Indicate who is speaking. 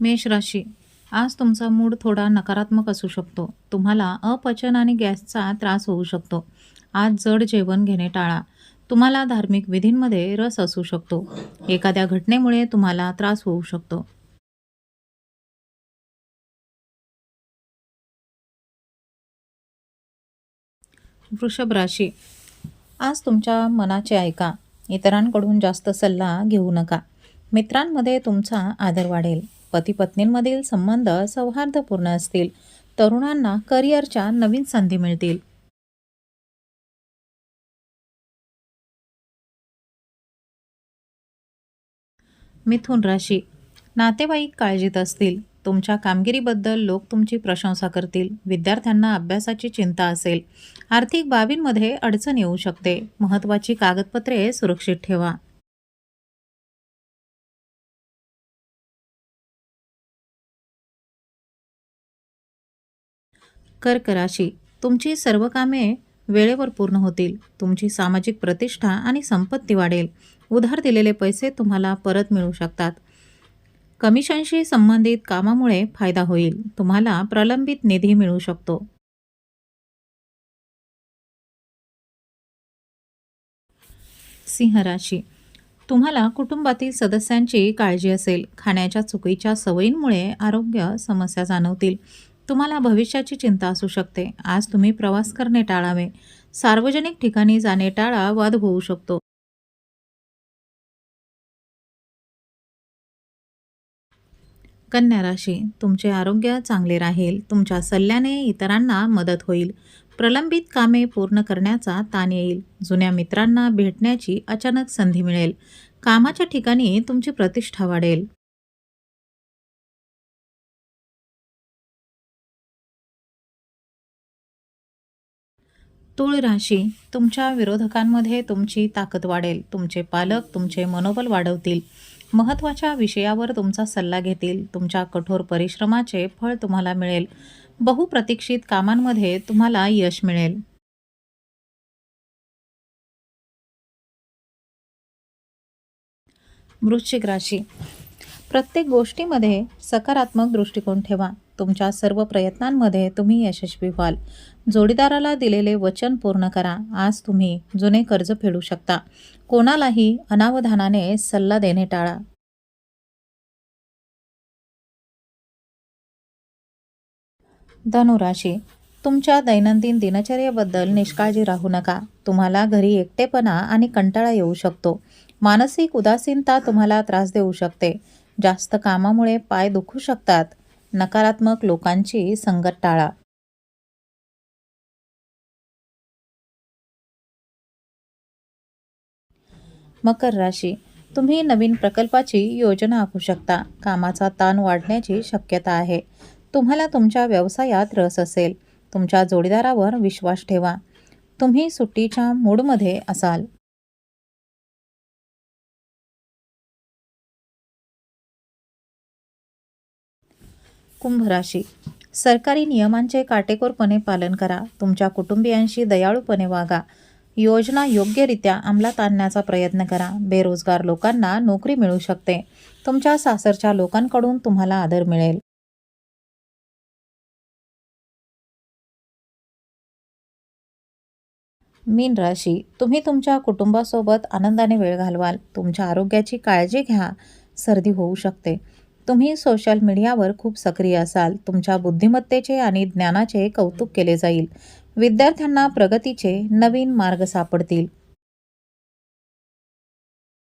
Speaker 1: मेष राशी. आज तुमचा मूड थोडा नकारात्मक असू शकतो. तुम्हाला अपचन आणि गॅसचा त्रास होऊ शकतो. आज जड जेवण घेणे टाळा. तुम्हाला धार्मिक विधींमध्ये रस असू शकतो. एखाद्या घटनेमुळे तुम्हाला त्रास होऊ शकतो. वृषभ राशी. आज तुमच्या मनाचे ऐका. इतरांकडून जास्त सल्ला घेऊ नका. मित्रांमध्ये तुमचा आदर वाढेल. पती पत्नींमधील संबंध सौहार्दपूर्ण असतील. तरुणांना करिअरच्या नवीन संधी मिळतील. मिथुन राशी. नातेवाईक काळजीत असतील. तुमच्या कामगिरीबद्दल लोक तुमची प्रशंसा करतील. विद्यार्थ्यांना अभ्यासाची चिंता असेल. आर्थिक बाबींमध्ये अडचण येऊ शकते. महत्त्वाची कागदपत्रे सुरक्षित ठेवा. कर्क राशी तुमची सर्व कामे वेळेवर पूर्ण होतील. तुमची सामाजिक प्रतिष्ठा आणि संपत्ती वाढेल. उधार दिलेले पैसे तुम्हाला परत मिळू शकतात. कमिशनशी संबंधित कामामुळे फायदा होईल. तुम्हाला प्रलंबित निधी मिळू शकतो. सिंह राशी तुम्हाला कुटुंबातील सदस्यांची काळजी असेल. खाण्याच्या चुकीच्या सवयींमुळे आरोग्य समस्या जाणवतील. तुम्हाला भविष्याची चिंता असू शकते. आज तुम्ही प्रवास करणे टाळावे. सार्वजनिक ठिकाणी जाणे टाळा वाद होऊ शकतो. कन्या राशी तुमचे आरोग्य चांगले राहील. तुमच्या सल्ल्याने इतरांना मदत होईल. प्रलंबित कामे पूर्ण करण्याचा ताण येईल. जुन्या मित्रांना भेटण्याची अचानक संधी मिळेल. कामाच्या ठिकाणी तुमची प्रतिष्ठा वाढेल. तुळ राशी तुमच्या विरोधकांमध्ये तुमची ताकद वाढेल तुमचे पालक तुमचे मनोबल वाढवतील. महत्त्वाच्या विषयावर तुमचा सल्ला घेतील तुमच्या कठोर परिश्रमाचे फळ तुम्हाला मिळेल. बहुप्रतीक्षित कामांमध्ये तुम्हाला यश मिळेल. वृश्चिक राशी. प्रत्येक गोष्टीमध्ये सकारात्मक दृष्टिकोन ठेवा. तुमच्या सर्व प्रयत्नांमध्ये तुम्ही यशस्वी व्हाल. जोडीदाराला दिलेले वचन पूर्ण करा. आज तुम्ही जुने कर्ज फेडू शकता. कोणालाही अनावधानाने सल्ला देणे टाळा. धनुराशी तुमच्या दैनंदिन दिनचर्येबद्दल निष्काळजी राहू नका. तुम्हाला घरी एकटेपणा आणि कंटाळा येऊ शकतो. मानसिक उदासीनता तुम्हाला त्रास देऊ शकते. जास्त कामामुळे पाय दुखू शकतात. नकारात्मक लोकांची संगत टाळा. मकर राशी. तुम्ही नवीन प्रकल्पाची योजना आखू शकता. कामाचा ताण वाढण्याची शक्यता आहे. तुम्हाला तुमच्या व्यवसायात रस असेल. तुमच्या जोडीदारावर विश्वास ठेवा. तुम्ही सुट्टीच्या मूडमध्ये असाल. कुंभ राशी सरकारी नियमांचे काटेकोरपणे पालन करा. तुमच्या कुटुंबियांशी दयाळूपणे वागा. योजना योग्यरित्या अंमलात आणण्याचा प्रयत्न करा. बेरोजगार लोकांना नोकरी मिळू शकते. तुमच्या सासरच्या लोकांकडून तुम्हाला आदर मिळेल. मीन राशी. तुम्ही तुमच्या कुटुंबासोबत आनंदाने वेळ घालवाल. तुमच्या आरोग्याची काळजी घ्या. सर्दी होऊ शकते. तुम्ही सोशल मीडियावर खूप सक्रिय असाल. तुमच्या बुद्धिमत्तेचे आणि ज्ञानाचे कौतुक केले जाईल. विद्यार्थ्यांना प्रगतीचे नवीन मार्ग सापडतील.